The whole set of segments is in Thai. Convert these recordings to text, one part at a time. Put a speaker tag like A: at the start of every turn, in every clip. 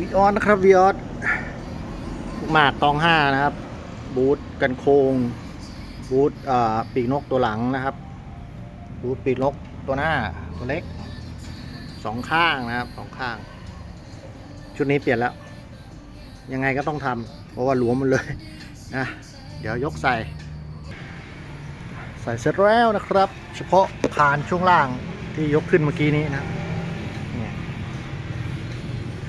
A: วีออสนะครับวีออสหมากตองห้านะครับ บูทกันโคง บูทปีกนกตัวหลังนะครับ บูทปีกนกตัวหน้าตัวเล็กสองข้างนะครับสองข้าง ชุดนี้เปลี่ยนแล้ว ยังไงก็ต้องทำเพราะว่าหลวมมันเลยนะเดี๋ยวยกใส่ ใส่เสร็จแล้วนะครับ เฉพาะคานช่วงล่างที่ยกขึ้นเมื่อกี้นี้นะครับ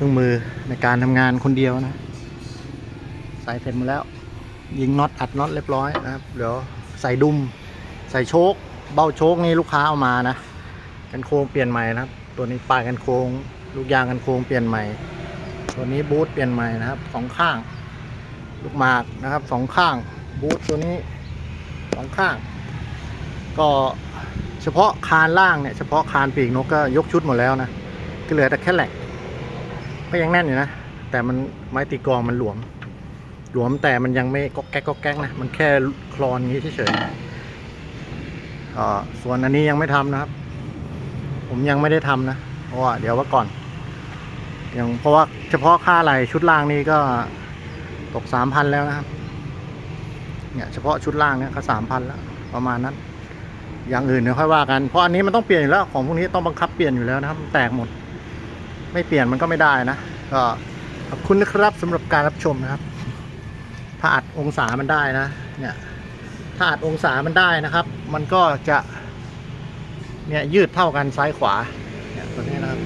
A: เครื่องมือในการทำงานคนเดียวนะ ใส่เสร็จหมดแล้ว ยิงน็อตอัดน็อตเรียบร้อยนะครับเดี๋ยวใส่ดุม ใส่โชคเบ้าโชคนี่ลูกค้าเอามานะ กันโค้งเปลี่ยนใหม่นะครับ ตัวนี้ปลายกันโค้ง ลูกยางกันโค้งเปลี่ยนใหม่ ตัวนี้บูทเปลี่ยนใหม่นะครับสองข้าง ลูกหมากนะครับสองข้าง บูทตัวนี้สองข้าง ก็เฉพาะคานล่างเนี่ยเฉพาะคานปีกนกก็ยกชุดหมดแล้วนะก็เหลือแต่แค่แหลก ก็ยังแน่นอยู่นะ แต่มันไม้ตีกลองมันหลวม หลวมแต่มันยังไม่ก็แก๊กก็แก๊กนะ มันแค่คลอนงี้เฉยๆอ่าส่วนอันนี้ยังไม่ทำนะครับ ผมยังไม่ได้ทำนะ เพราะว่าเดี๋ยวว่าก่อนอย่างเพราะว่าเฉพาะค่าอะไรชุดล่างนี่ก็ตกสามพันแล้วนะครับ เนี่ยเฉพาะชุดล่างเนี่ยก็สามพันแล้ว ประมาณนั้น อย่างอื่นเดี๋ยวค่อยว่ากัน เพราะอันนี้มันต้องเปลี่ยนอยู่แล้ว ของพวกนี้ต้องบังคับเปลี่ยนอยู่แล้วนะครับ แตกหมด ไม่เปลี่ยนมันก็ไม่ได้นะ ก็ขอบคุณนะครับสำหรับการรับชมนะครับถ้าอัดองศามันได้นะ เนี่ยถ้าอัดองศามันได้นะครับ มันก็จะเนี่ยยืดเท่ากันซ้ายขวาเนี่ยตัวนี้นะครับ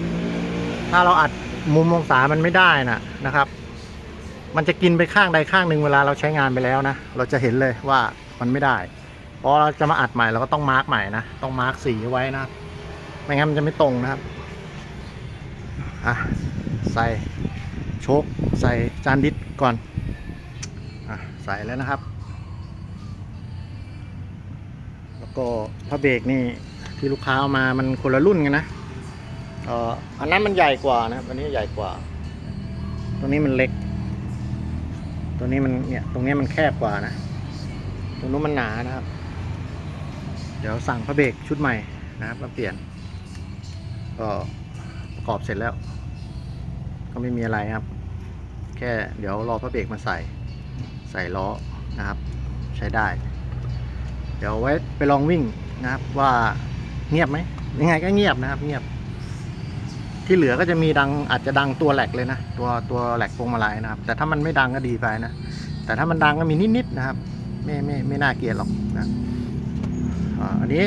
A: ถ้าเราอัดมุมองศามันไม่ได้นะนะครับ มันจะกินไปข้างใดข้างหนึ่งเวลาเราใช้งานไปแล้วนะ เราจะเห็นเลยว่ามันไม่ได้พอเราจะมาอัดใหม่เราก็ต้องมาร์กใหม่นะ ต้องมาร์กสีไว้นะ ไม่งั้นมันจะไม่ตรงนะครับ อะ ใส่โชคใส่จานดิสก่อนอใส่แล้วนะครับ แล้วก็พระเบรกนี่ที่ลูกค้าเอามามันคนละรุ่นกันนะอันนั้นมันใหญ่กว่านะครับอันนี้ใหญ่กว่า ตัวนี้มันเล็ก ตัวนี้มันเนี่ยตรงนี้มันแคบกว่านะตรงนู้นมันหนานะครับ เดี๋ยวสั่งพระเบรกชุดใหม่นะครับมาเปลี่ยนก็ประกอบเสร็จแล้ว ก็ไม่มีอะไรครับ แค่เดี๋ยวรอพระเบรกมาใส่ ใส่ล้อนะครับ ใช้ได้ เดี๋ยวไว้ไปลองวิ่งนะครับ ว่าเงียบไหมยังไงก็เงียบนะครับ เงียบ ที่เหลือก็จะมีดังอาจจะดังตัวแหลกเลยนะ ตัวตัวแหลกพวงมาลัยนะครับ แต่ถ้ามันไม่ดังก็ดีไปนะ แต่ถ้ามันดังก็มีนิดๆนะครับ ไม่ไม่ไม่น่าเกลียดหรอกนะอันนี้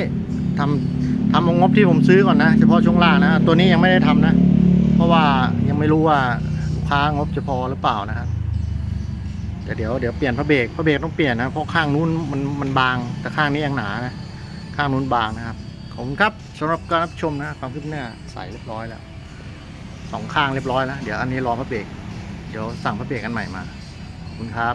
A: ทำทำวงงบที่ผมซื้อก่อนนะ เฉพาะช่วงล่างนะ ตัวนี้ยังไม่ได้ทำนะ เพราะว่า ไม่รู้ว่าลูกค้างบจะพอหรือเปล่านะครับแต่เดี๋ยวเดี๋ยวเปลี่ยนพระเบรกพระเบรกต้องเปลี่ยนนะเพราะข้างนู้นมันมันบางแต่ข้างนี้ยังหนานะข้างนู้นบางนะครับขอบคุณครับสำหรับการรับชมนะความคืบหน้าใส่เรียบร้อยแล้วสองข้างเรียบร้อยแล้วเดี๋ยวอันนี้รอพระเบรกเดี๋ยวสั่งพระเบรกอันใหม่มาขอบคุณครับ